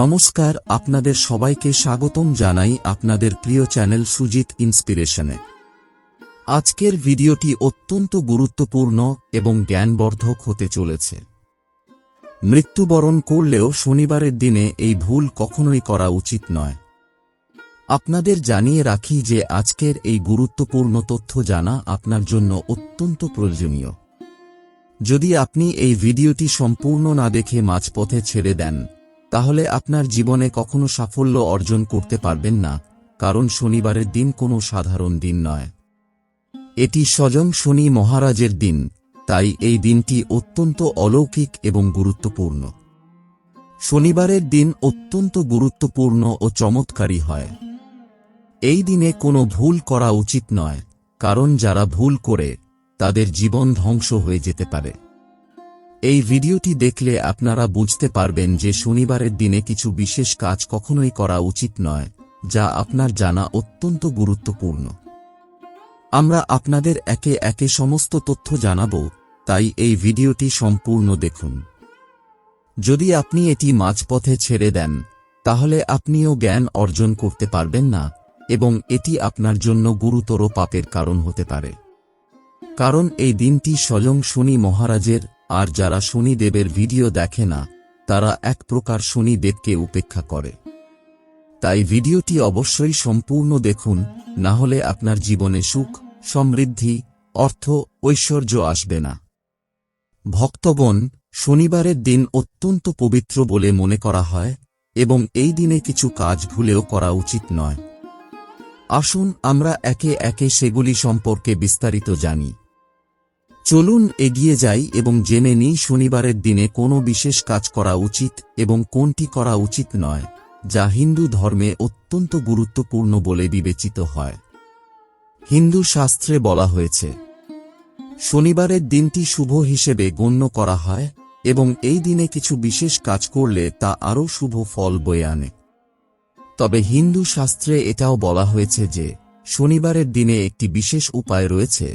নমস্কার, আপনাদের সবাইকে স্বাগতম জানাই আপনাদের প্রিয় চ্যানেল সুজিত ইন্সপিরেশনে। আজকের ভিডিওটি অত্যন্ত গুরুত্বপূর্ণ এবং জ্ঞানবর্ধক হতে চলেছে। মৃত্যুবরণ করলেও শনিবারের দিনে এই ভুল কখনোই করা উচিত নয়। আপনাদের জানিয়ে রাখি যে আজকের এই গুরুত্বপূর্ণ তথ্য জানা আপনার জন্য অত্যন্ত প্রয়োজনীয়। যদি আপনি এই ভিডিওটি সম্পূর্ণ না দেখে মাঝপথে ছেড়ে দেন তাহলে আপনার জীবনে কখনো সাফল্য অর্জন করতে পারবেন না, কারণ শনিবারের দিন কোনো সাধারণ দিন নয়। এটি স্বয়ং শনি মহারাজের দিন, তাই এই দিনটি অত্যন্ত অলৌকিক এবং গুরুত্বপূর্ণ। শনিবারের দিন অত্যন্ত গুরুত্বপূর্ণ ও চমৎকারী হয়। এই দিনে কোনো ভুল করা উচিত নয়, কারণ যারা ভুল করে, তাদের জীবন ধ্বংস হয়ে যেতে পারে। এই ভিডিওটি দেখলে আপনারা বুঝতে পারবেন যে শনিবারের দিনে কিছু বিশেষ কাজ কখনোই করা উচিত নয়, যা আপনার জানা অত্যন্ত গুরুত্বপূর্ণ। আমরা আপনাদের একে একে সমস্ত তথ্য জানাব, তাই এই ভিডিওটি সম্পূর্ণ দেখুন। যদি আপনি এটি মাঝপথে ছেড়ে দেন, তাহলে আপনিও জ্ঞান অর্জন করতে পারবেন না, এবং এটি আপনার জন্য গুরুতর পাপের কারণ হতে পারে। কারণ এই দিনটি স্বয়ং শনি মহারাজের আর যারা শনিদেবের ভিডিও দেখে না, তারা এক প্রকার শনিদেবকে উপেক্ষা করে। তাই ভিডিওটি অবশ্যই সম্পূর্ণ দেখুন, না হলে আপনার জীবনে সুখ, সমৃদ্ধি, অর্থ, ঐশ্বর্য আসবে না। ভক্তগণ, শনিবারের দিন অত্যন্ত পবিত্র বলে মনে করা হয় এবং এই দিনে কিছু কাজ ভুলেও করা উচিত নয়। আসুন আমরা একে একে সেগুলি সম্পর্কে বিস্তারিত জানি। চলুন এগিয়ে যাই এবং জেনে নিই শনিবারের দিনে কোনো বিশেষ কাজ করা উচিত এবং কোনটি করা উচিত নয়, যা হিন্দু ধর্মে অত্যন্ত গুরুত্বপূর্ণ বলে বিবেচিত হয়। হিন্দু শাস্ত্রে বলা হয়েছে, শনিবারের দিনটি শুভ হিসেবে গণ্য করা হয় এবং এই দিনে কিছু বিশেষ কাজ করলে তা আরও শুভ ফল বয়ে আনে। তবে হিন্দু শাস্ত্রে এটাও বলা হয়েছে যে, শনিবারের দিনে একটি বিশেষ উপায় রয়েছে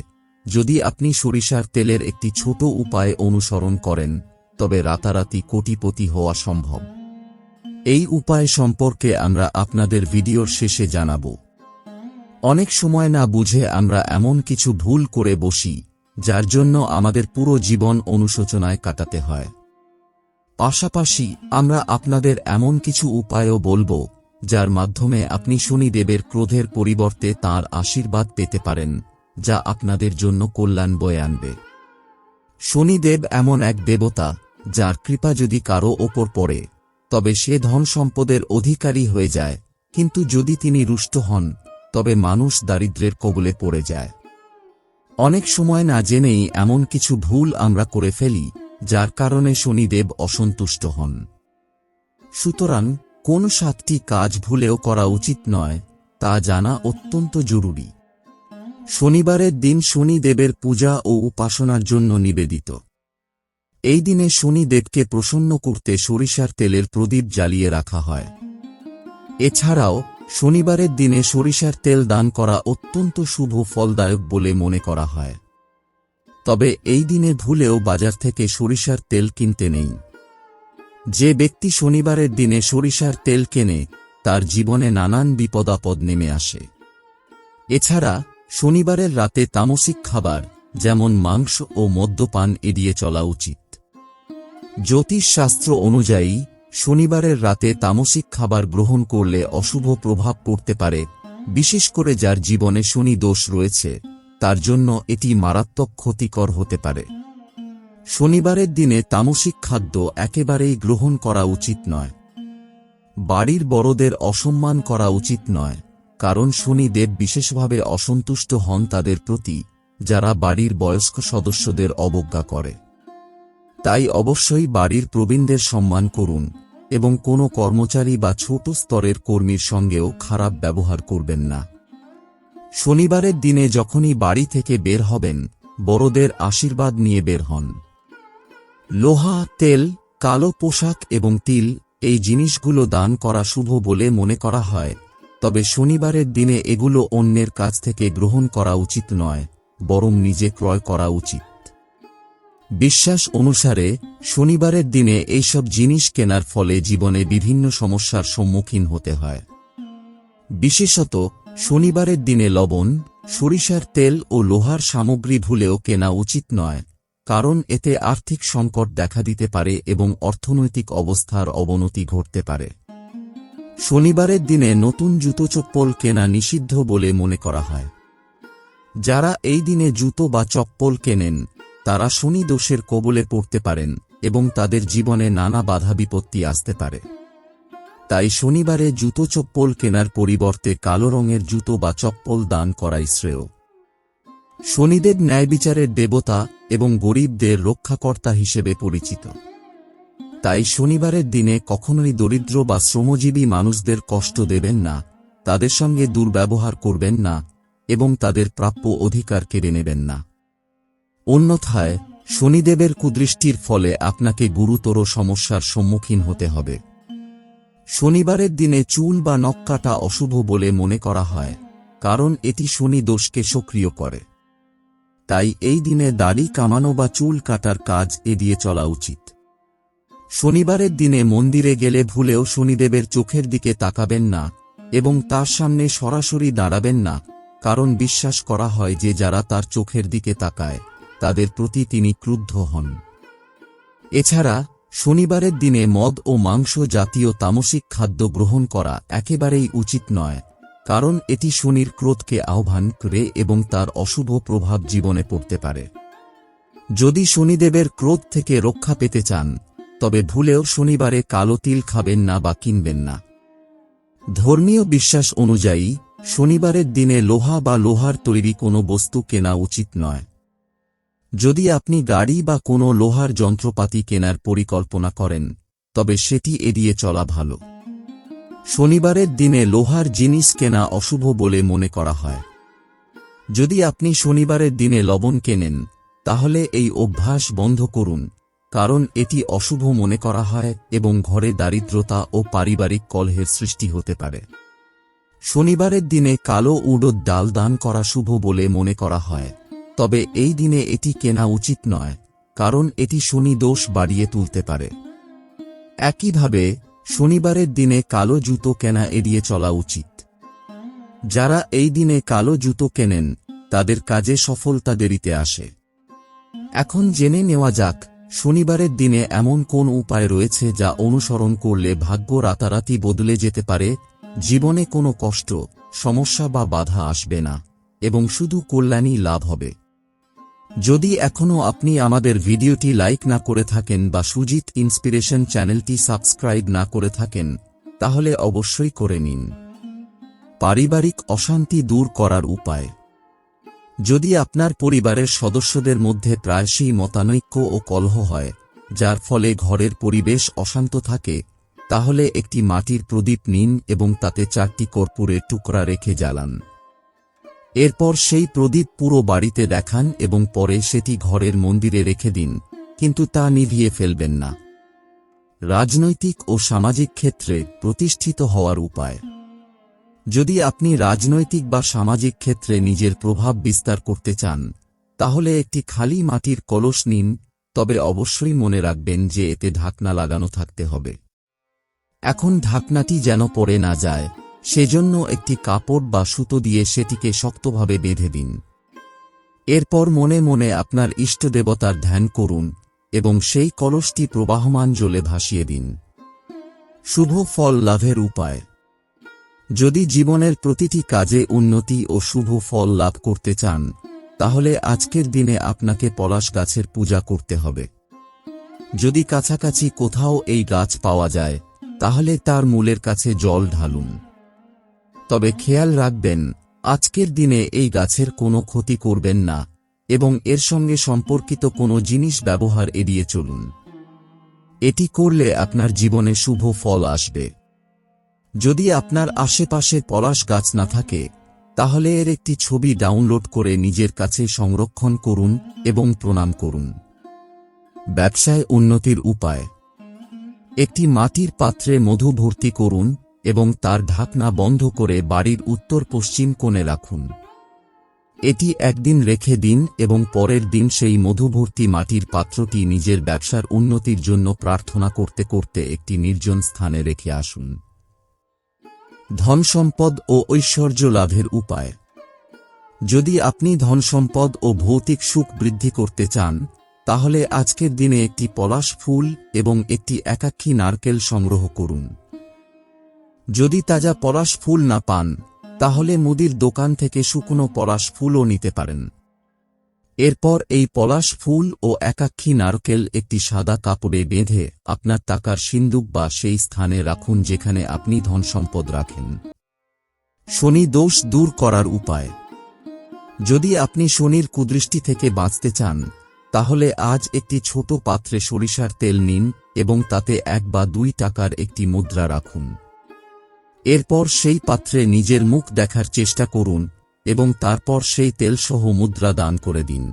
যদি আপনি সরিষার তেলের একটি ছোট উপায় অনুসরণ করেন, তবে রাতারাতি কোটিপতি হওয়া সম্ভব। এই উপায় সম্পর্কে আমরা আপনাদের ভিডিওর শেষে জানাব। অনেক সময় না বুঝে আমরা এমন কিছু ভুল করে বসি, যার জন্য আমাদের পুরো জীবন অনুশোচনায় কাটাতে হয়। পাশাপাশি, আমরা আপনাদের এমন কিছু উপায়ও বলব, যার মাধ্যমে আপনি শনিদেবের ক্রোধের পরিবর্তে তার আশীর্বাদ পেতে পারেন। যা আপনাদের জন্য কল্যাণ বয়ে আনবে। শনিদেব এমন এক দেবতা, যার কৃপা যদি কারও ওপর পড়ে, তবে সে ধন সম্পদের অধিকারী হয়ে যায়, কিন্তু যদি তিনি রুষ্ট হন, তবে মানুষ দারিদ্রের কবলে পড়ে যায়। অনেক সময় না জেনেই এমন কিছু ভুল আমরা করে ফেলি, যার কারণে শনিদেব অসন্তুষ্ট হন। সুতরাং, কোন সাতটি কাজ ভুলেও করা উচিত নয়, তা জানা অত্যন্ত জরুরি। শনিবারের দিন শনিদেবের পূজা ও উপাসনার জন্য নিবেদিত। এই দিনে শনিদেবকে প্রসন্ন করতে সরিষার তেলের প্রদীপ জ্বালিয়ে রাখা হয়। এছাড়াও, শনিবারের দিনে সরিষার তেল দান করা অত্যন্ত শুভ ফলদায়ক বলে মনে করা হয়। তবে এই দিনে ভুলেও বাজার থেকে সরিষার তেল কিনতে নেই। যে ব্যক্তি শনিবারের দিনে সরিষার তেল কেনে, তার জীবনে নানান বিপদাপদ নেমে আসে। এছাড়া শনিবারের রাতে তামসিক খাবার, যেমন মাংস ও মদ্যপান এড়িয়ে চলা উচিত। জ্যোতিষশাস্ত্র অনুযায়ী, শনিবারের রাতে তামসিক খাবার গ্রহণ করলে অশুভ প্রভাব পড়তে পারে, বিশেষ করে যার জীবনে শনি দোষ রয়েছে, তার জন্য এটি মারাত্মক ক্ষতিকর হতে পারে। শনিবারের দিনে তামসিক খাদ্য একেবারেই গ্রহণ করা উচিত নয়। বাড়ির বড়দের অসম্মান করা উচিত নয়। কারণ শনিদেব বিশেষভাবে অসন্তুষ্ট হন তাদের প্রতি, যারা বাড়ির বয়স্ক সদস্যদের অবজ্ঞা করে। তাই অবশ্যই বাড়ির প্রবীণদের সম্মান করুন, এবং কোনো কর্মচারী বা ছোট স্তরের কর্মীর সঙ্গেও খারাপ ব্যবহার করবেন না। শনিবারের দিনে যখনই বাড়ি থেকে বের হবেন, বড়দের আশীর্বাদ নিয়ে বের হন। লোহা, তেল, কালো পোশাক এবং তিল এই জিনিসগুলো দান করা শুভ বলে মনে করা হয়। তবে শনিবারের দিনে এগুলো অন্যের কাছ থেকে গ্রহণ করা উচিত নয়, বরং নিজে ক্রয় করা উচিত। বিশ্বাস অনুসারে, শনিবারের দিনে এইসব জিনিস কেনার ফলে জীবনে বিভিন্ন সমস্যার সম্মুখীন হতে হয়। বিশেষত, শনিবারের দিনে লবণ, সরিষার তেল ও লোহার সামগ্রী ভুলেও কেনা উচিত নয়, কারণ এতে আর্থিক সংকট দেখা দিতে পারে এবং অর্থনৈতিক অবস্থার অবনতি ঘটতে পারে। শনিবারের দিনে নতুন জুতো চপ্পল কেনা নিষিদ্ধ বলে মনে করা হয়। যারা এই দিনে জুতো বা চপ্পল কেনেন, তারা শনি দোষের কবলে পড়তে পারেন এবং তাদের জীবনে নানা বাধা বিপত্তি আসতে পারে। তাই শনিবারে জুতো চপ্পল কেনার পরিবর্তে কালো রঙের জুতো বা চপ্পল দান করাই শ্রেয়। শনিদেব ন্যায় বিচারের দেবতা এবং গরিবদের রক্ষাকর্তা হিসেবে পরিচিত। তাই শনিবারের দিনে কখনোই দরিদ্র বা শ্রমজীবী মানুষদের কষ্ট দেবেন না, তাদের সঙ্গে দুর্ব্যবহার করবেন না, এবং তাদের প্রাপ্য অধিকার কেড়ে নেবেন না। অন্যথায়, শনিদেবের কুদৃষ্টির ফলে আপনাকে গুরুতর সমস্যার সম্মুখীন হতে হবে। শনিবারের দিনে চুল বা নখ কাটা অশুভ বলে মনে করা হয়, কারণ এটি শনি দোষকে সক্রিয় করে। তাই এই দিনে দাড়ি, কামানো বা চুল কাটার কাজ এড়িয়ে চলা উচিত। শনিবারের দিনে মন্দিরে গেলে ভুলেও শনিদেবের চোখের দিকে তাকাবেন না, এবং তার সামনে সরাসরি দাঁড়াবেন না, কারণ বিশ্বাস করা হয় যে যারা তার চোখের দিকে তাকায়, তাদের প্রতি তিনি ক্রুদ্ধ হন। এছাড়া, শনিবারের দিনে মদ ও মাংস জাতীয় তামসিক খাদ্য গ্রহণ করা একেবারেই উচিত নয়, কারণ এটি শনির ক্রোধকে আহ্বান করে এবং তার অশুভ প্রভাব জীবনে পড়তে পারে। যদি শনিদেবের ক্রোধ থেকে রক্ষা পেতে চান তবে ভুলেও শনিবারে কালো তিল খাবেন না বা কিনবেন না। ধর্মীয় বিশ্বাস অনুযায়ী, শনিবারের দিনে লোহা বা লোহার তৈরি কোনো বস্তু কেনা উচিত নয়। যদি আপনি গাড়ি বা কোনো লোহার যন্ত্রপাতি কেনার পরিকল্পনা করেন, তবে সেটি এড়িয়ে চলা ভালো। শনিবারের দিনে লোহার জিনিস কেনা অশুভ বলে মনে করা হয়। যদি আপনি শনিবারের দিনে লবণ কেনেন, তাহলে এই অভ্যাস বন্ধ করুন। কারণ এটি অশুভ মনে করা হয় এবং ঘরে দারিদ্রতা ও পারিবারিক কলহের সৃষ্টি হতে পারে। শনিবারের দিনে কালো উডোর ডাল দান করা শুভ বলে মনে করা হয়, তবে এই দিনে এটি কেনা উচিত নয়, কারণ এটি শনি দোষ বাড়িয়ে তুলতে পারে। একইভাবে, শনিবারের দিনে কালো জুতো কেনা এড়িয়ে চলা উচিত। যারা এই দিনে কালো জুতো কেনেন, তাদের কাজে সফলতা দেরিতে আসে। এখন জেনে নেওয়া যাক শনিবারের দিনে এমন কোন উপায় রয়েছে যা অনুসরণ করলে ভাগ্য রাতারাতি বদলে যেতে পারে? জীবনে কোনো কষ্ট, সমস্যা বা বাধা আসবে না, এবং শুধু কল্যাণই লাভ হবে। যদি এখনও আপনি আমাদের ভিডিওটি লাইক না করে থাকেন বা সুজিত ইন্সপিরেশন চ্যানেলটি সাবস্ক্রাইব না করে থাকেন, তাহলে অবশ্যই করে নিন। পারিবারিক অশান্তি দূর করার উপায়। যদি আপনার পরিবারের সদস্যদের মধ্যে প্রায়শই মতানৈক্য ও কলহ হয়, যার ফলে ঘরের পরিবেশ অশান্ত থাকে, তাহলে একটি মাটির প্রদীপ নিন এবং তাতে চারটি কর্পূরের টুকরা রেখে জ্বালান। এরপর সেই প্রদীপ পুরো বাড়িতে দেখান এবং পরে সেটি ঘরের মন্দিরে রেখে দিন, কিন্তু তা নিভিয়ে ফেলবেন না। রাজনৈতিক ও সামাজিক ক্ষেত্রে প্রতিষ্ঠিত হওয়ার উপায়। যদি আপনি রাজনৈতিক বা সামাজিক ক্ষেত্রে নিজের প্রভাব বিস্তার করতে চান, তাহলে একটি খালি মাটির কলস নিন, তবে অবশ্যই মনে রাখবেন যে এতে ঢাকনা লাগানো থাকতে হবে। এখন ঢাকনাটি যেন পড়ে না যায়, সেজন্য একটি কাপড় বা সুতো দিয়ে সেটিকে শক্তভাবে বেঁধে দিন। এরপর মনে মনে আপনার ইষ্টদেবতার ধ্যান করুন এবং সেই কলসটি প্রবাহমান জলে ভাসিয়ে দিন। শুভ ফল লাভের উপায়। যদি জীবনের প্রতিটি কাজে উন্নতি ও শুভ ফল লাভ করতে চান, তাহলে আজকের দিনে আপনাকে পলাশ গাছের পূজা করতে হবে। যদি কাছাকাছি কোথাও এই গাছ পাওয়া যায়, তাহলে তার মূলের কাছে জল ঢালুন। তবে খেয়াল রাখবেন, আজকের দিনে এই গাছের কোনো ক্ষতি করবেন না এবং এর সঙ্গে সম্পর্কিত কোনো জিনিস ব্যবহার এড়িয়ে চলুন। এটি করলে আপনার জীবনে শুভ ফল আসবে। যদি আপনার আশেপাশে পলাশ গাছ না থাকে, তাহলে এর একটি ছবি ডাউনলোড করে নিজের কাছে সংরক্ষণ করুন এবং প্রণাম করুন। ব্যবসায় উন্নতির উপায়। একটি মাটির পাত্রে মধু ভর্তি করুন এবং তার ঢাকনা বন্ধ করে বাড়ির উত্তর পশ্চিম কোণে রাখুন। এটি একদিন রেখে দিন এবং পরের দিন সেই মধুভর্তি মাটির পাত্রটি নিজের ব্যবসার উন্নতির জন্য প্রার্থনা করতে করতে একটি নির্জন স্থানে রেখে আসুন। ধন সম্পদ ও ঐশ্বর্য লাভের উপায়। যদি আপনি ধন সম্পদ ও ভৌতিক সুখ বৃদ্ধি করতে চান, তাহলে আজকের দিনে একটি পলাশ ফুল এবং একটি একাক্ষী নারকেল সংগ্রহ করুন। যদি তাজা পলাশ ফুল না পান, তাহলে মুদির দোকান থেকে শুকনো পলাশ ফুলও নিতে পারেন। এরপর এই পলাশ ফুল ও একাক্ষী নারকেল একটি সাদা কাপড়ে বেঁধে আপনার টাকার সিন্দুক বা সেই স্থানে রাখুন যেখানে আপনি ধন সম্পদ রাখেন। শনি দোষ দূর করার উপায়। যদি আপনি শনির কুদৃষ্টি থেকে বাঁচতে চান, তাহলে আজ একটি ছোট পাত্রে সরিষার তেল নিন এবং তাতে এক বা দুই টাকার একটি মুদ্রা রাখুন। এরপর সেই পাত্রে নিজের মুখ দেখার চেষ্টা করুন এবং তারপর সেই তেলসহ মুদ্রা দান করে দিন।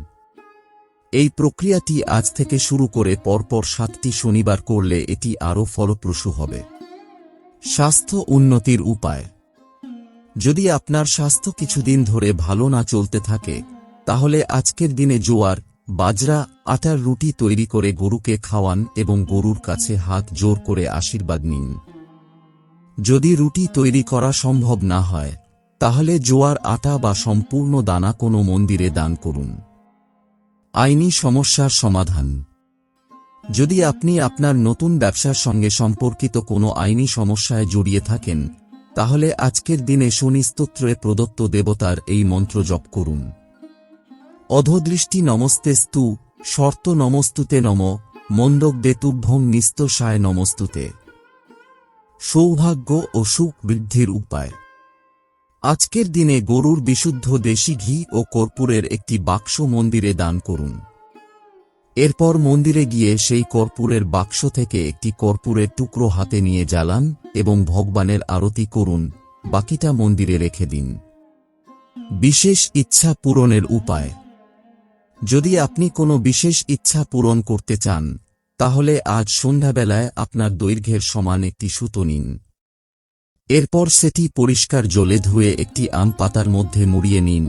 এই প্রক্রিয়াটি আজ থেকে শুরু করে পরপর সাতটি শনিবার করলে এটি আরও ফলপ্রসূ হবে। স্বাস্থ্য উন্নতির উপায়। যদি আপনার স্বাস্থ্য কিছুদিন ধরে ভালো না চলতে থাকে, তাহলে আজকের দিনে জোয়ার, বাজরা, আটার রুটি তৈরি করে গরুকে খাওয়ান এবং গরুর কাছে হাত জোর করে আশীর্বাদ নিন। যদি রুটি তৈরি করা সম্ভব না হয় তাহলে জোয়ার আটা বা সম্পূর্ণ দানা কোনো মন্দিরে দান করুন। আইনি সমস্যার সমাধান। যদি আপনি আপনার নতুন ব্যবসার সঙ্গে সম্পর্কিত কোনো আইনি সমস্যায় জড়িয়ে থাকেন, তাহলে আজকের দিনে শনি স্তোত্রে প্রদত্ত দেবতার এই মন্ত্র জপ করুন। অধদৃষ্টি নমস্তে স্তু, শর্ত নমস্তুতে নম, মন্দক দেতুভ্যং নিস্তসায় নমস্তুতে। সৌভাগ্য ও সুখ বৃদ্ধির উপায়। আজকের দিনে গরুর বিশুদ্ধ দেশি ঘি ও কর্পূরের একটি বাক্স মন্দিরে দান করুন। এরপর মন্দিরে গিয়ে সেই কর্পূরের বাক্স থেকে একটি কর্পূরের টুকরো হাতে নিয়ে জ্বালান এবং ভগবানের আরতি করুন, বাকিটা মন্দিরে রেখে দিন। বিশেষ ইচ্ছা পূরণের উপায়। যদি আপনি কোনো বিশেষ ইচ্ছা পূরণ করতে চান, তাহলে আজ সন্ধ্যাবেলায় আপনার দৈর্ঘ্যের সমান একটি সুতো নিন। এরপর সেটি পরিষ্কার জলে ধুয়ে একটি আম পাতার মধ্যে মুড়িয়ে নিন,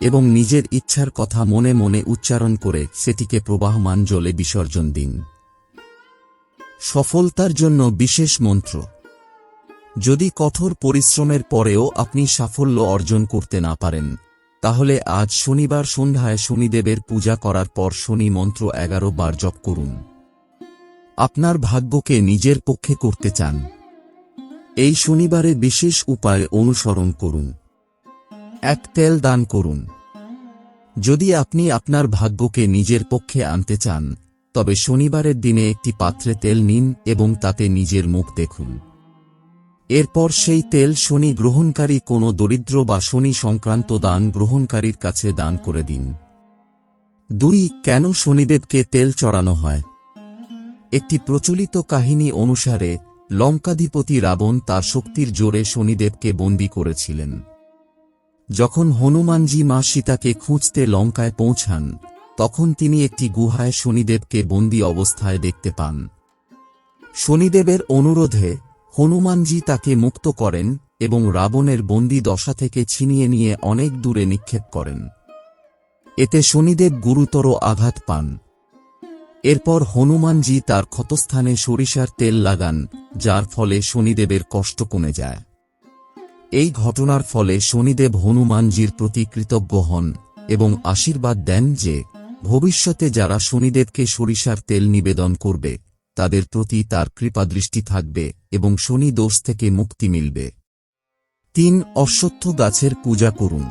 এবং নিজের ইচ্ছার কথা মনে মনে উচ্চারণ করে সেটিকে প্রবাহমান জলে বিসর্জন দিন। সফলতার জন্য বিশেষ মন্ত্র, যদি কঠোর পরিশ্রমের পরেও আপনি সাফল্য অর্জন করতে না পারেন, তাহলে আজ শনিবার সন্ধ্যায় শনিদেবের পূজা করার পর শনি মন্ত্র এগারো বার জপ করুন। আপনার ভাগ্যকে নিজের পক্ষে করতে চান। এই শনিবারে বিশেষ উপায় অনুসরণ করুন। এক তেল দান করুন। যদি আপনি আপনার ভাগ্যকে নিজের পক্ষে আনতে চান, তবে শনিবারের দিনে একটি পাত্রে তেল নিন এবং তাতে নিজের মুখ দেখুন। এরপর সেই তেল শনি গ্রহণকারী কোনো দরিদ্র বা শনি সংক্রান্ত দান গ্রহণকারীর কাছে দান করে দিন। দুই, কেন শনিদেবকে তেল চড়ানো হয়? একটি প্রচলিত কাহিনী অনুসারে লঙ্কাধিপতি রাবণ তার শক্তির জোরে শনিদেবকে বন্দী করেছিলেন। যখন হনুমানজি মা সীতাকে খুঁজতে লঙ্কায় পৌঁছান, তখন তিনি একটি গুহায় শনিদেবকে বন্দী অবস্থায় দেখতে পান। শনিদেবের অনুরোধে হনুমানজি তাকে মুক্ত করেন এবং রাবণের বন্দী দশা থেকে ছিনিয়ে নিয়ে অনেক দূরে নিক্ষেপ করেন। এতে শনিদেব গুরুতর আঘাত পান। এরপর হনুমানজি তার ক্ষতস্থানে সরিষার তেল লাগান, যার ফলে শনিদেবের কষ্ট কমে যায়। এই ঘটনার ফলে শনিদেব হনুমানজির প্রতি কৃতজ্ঞ হন এবং আশীর্বাদ দেন যে, ভবিষ্যতে যারা শনিদেবকে সরিষার তেল নিবেদন করবে, তাদের প্রতি তার কৃপাদৃষ্টি থাকবে এবং শনি দোষ থেকে মুক্তি মিলবে। তিন, অশ্বত্থ গাছের পূজা করুন।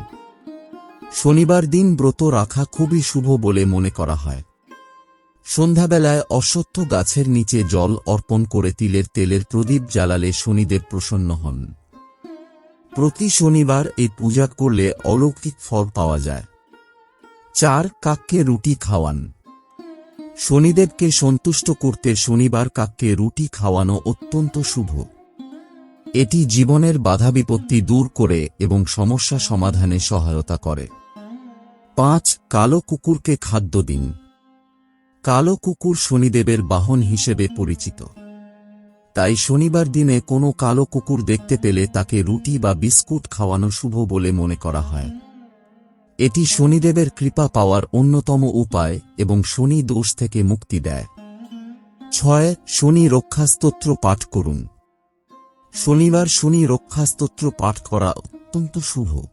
শনিবার দিন ব্রত রাখা খুবই শুভ বলে মনে করা হয়। সন্ধ্যাবেলায় অশ্বত্থ গাছের নিচে জল অর্পণ করে তিলের তেলের প্রদীপ জ্বালালে শনিদেব প্রসন্ন হন। প্রতি শনিবার এই পূজা করলে অলৌকিক ফল পাওয়া যায়। চার কাককে রুটি খাওয়ান। শনিদেবকে সন্তুষ্ট করতে শনিবার কাককে রুটি খাওয়ানো অত্যন্ত শুভ। এটি জীবনের বাধা বিপত্তি দূর করে এবং সমস্যা সমাধানে সহায়তা করে। পাঁচ কালো কুকুরকে খাদ্য দিন। কালো কুকুর শনিদেবের বাহন হিসেবে পরিচিত। তাই শনিবার দিনে কোনো কালো কুকুর দেখতে পেলে তাকে রুটি বা বিস্কুট খাওয়ানো শুভ বলে মনে করা হয়। এটি শনিদেবের কৃপা পাওয়ার অন্যতম উপায় এবং শনি দোষ থেকে মুক্তি দেয়। ছয়, শনি রক্ষাস্তোত্র পাঠ করুন। শনিবার শনি রক্ষাস্তোত্র পাঠ করা অত্যন্ত শুভ।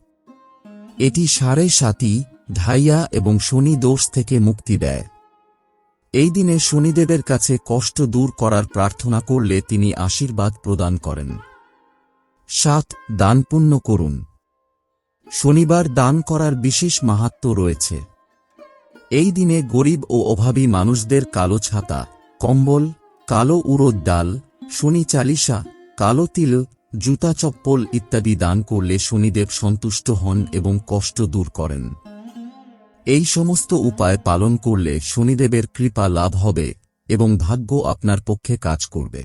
এটি সাড়ে সাতি ঢাইয়া এবং শনি দোষ থেকে মুক্তি দেয়। এই দিনে শনিদেবের কাছে কষ্ট দূর করার প্রার্থনা করলে তিনি আশীর্বাদ প্রদান করেন। সাত, দান পুণ্য করুন। শনিবার দান করার বিশেষ মাহাত্ম রয়েছে। এই দিনে গরিব ও অভাবী মানুষদের কালো ছাতা, কম্বল, কালো উড়দ ডাল, শনি চালিসা কালো তিল, জুতা চপ্পল ইত্যাদি দান করলে শনিদেব সন্তুষ্ট হন এবং কষ্ট দূর করেন। এই সমস্ত উপায় পালন করলে শনিদেবের কৃপা লাভ হবে এবং ভাগ্য আপনার পক্ষে কাজ করবে।